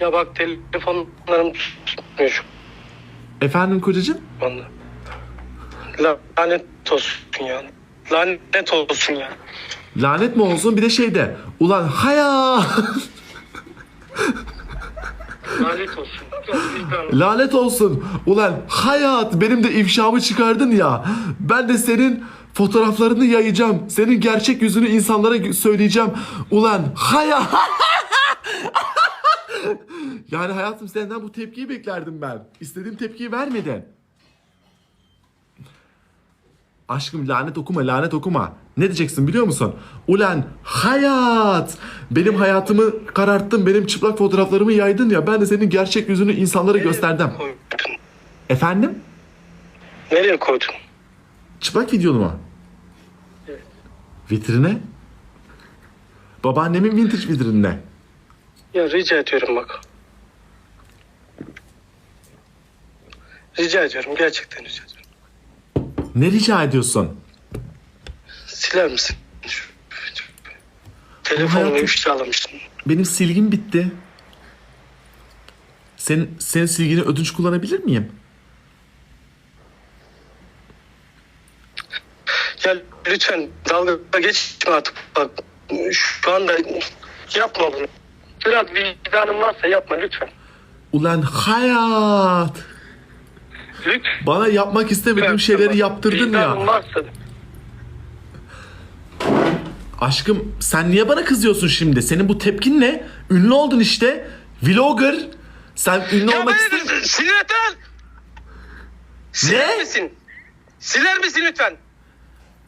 Ya bak telefonlarım tutmuyor şu Efendim kocacığım? anda. Lanet olsun ya. Lanet olsun ya. Lanet mi olsun bir de şeyde. Ulan haya. Lanet olsun. Lanet olsun. Ulan hayat benim de ifşamı çıkardın ya. Ben de senin fotoğraflarını yayacağım. Senin gerçek yüzünü insanlara gö- söyleyeceğim. Ulan hayat. yani hayatım senden bu tepkiyi beklerdim ben. İstediğim tepkiyi vermedin. Aşkım lanet okuma lanet okuma. Ne diyeceksin biliyor musun? Ulan hayat. Benim hayatımı kararttın. Benim çıplak fotoğraflarımı yaydın ya. Ben de senin gerçek yüzünü insanlara gösterdim. Koydun. Efendim? Nereye koydun? Çıplak videonu mu? Evet. Vitrine? Babaannemin vintage vitrinine. Ya rica ediyorum bak. Rica ediyorum. Gerçekten rica ediyorum. Ne rica ediyorsun? Siler misin? Şu- Telefonumu hayatım- ifşalamıştın. Benim silgim bitti. Sen, senin silgini ödünç kullanabilir miyim? Ya lütfen dalga geçme artık. Bak şu anda yapma bunu. Biraz vicdanın varsa yapma lütfen. Ulan hayat. Lütfen. Bana yapmak istemediğim şeyleri yaptırdın Vicdanın ya. varsa. Aşkım sen niye bana kızıyorsun şimdi? Senin bu tepkin ne? Ünlü oldun işte. Vlogger. Sen ünlü Ya olmak beni istemiyorsun. sinir et lan! Siler Ne? misin? Siler misin lütfen?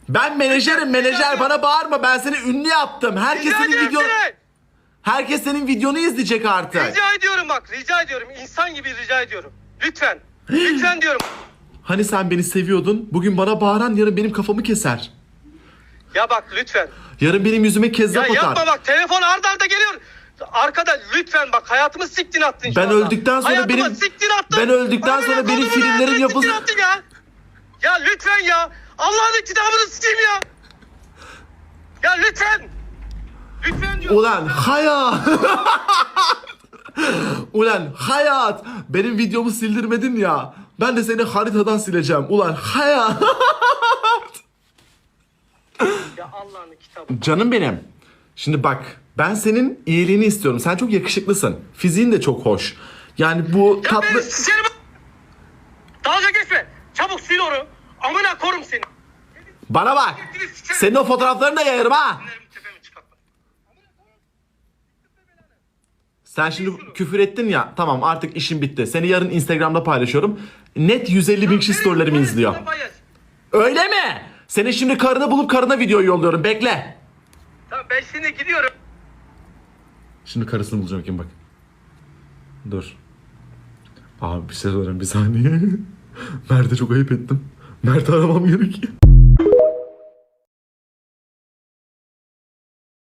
Ben menajerim menajer bana bağırma ben seni ünlü yaptım. Herkes Rica ediyorum video seni. Herkes senin videonu izleyecek artık. Rica ediyorum bak rica ediyorum. İnsan gibi rica ediyorum. Lütfen. Lütfen diyorum. Hani sen beni seviyordun? Bugün bana bağıran yarın benim kafamı keser. Ya bak lütfen. Yarın benim yüzüme Ya kezzap yapma atar. bak telefon arda arda geliyor. Arkada lütfen bak hayatımı siktin attın şu Ben anda. öldükten sonra Hayatımı benim- siktin attın. ben öldükten Bana sonra benim onu filmlerim yapılsın. siktin attın ya. Ya lütfen ya. Allah'ın kitabını sikeyim ya. Ya lütfen. Ulan hayat. Ulan hayat. Benim videomu sildirmedin ya. Ben de seni haritadan sileceğim. Ulan hayat. Ya Allah'ın kitabı. Canım benim. Şimdi bak ben senin iyiliğini istiyorum. Sen çok yakışıklısın. Fiziğin de çok hoş. Yani bu Ya tatlı... ben seni... Dalga geçme. Çabuk sil onu. Amına korum seni. Bana bak. Senin o fotoğraflarını da yayarım ha. Sen şimdi küfür ettin ya. Tamam artık işim bitti. Seni yarın Instagram'da paylaşıyorum. Net 150 bin kişi storylerimi izliyor. Öyle mi? Senin şimdi karını bulup karına video yolluyorum. Bekle. Tamam ben şimdi gidiyorum. Şimdi karısını bulacağım kim bak. Dur. Abi bir şey sorayım bir saniye. Mert'e çok ayıp ettim. Mert'i aramam gerekiyor.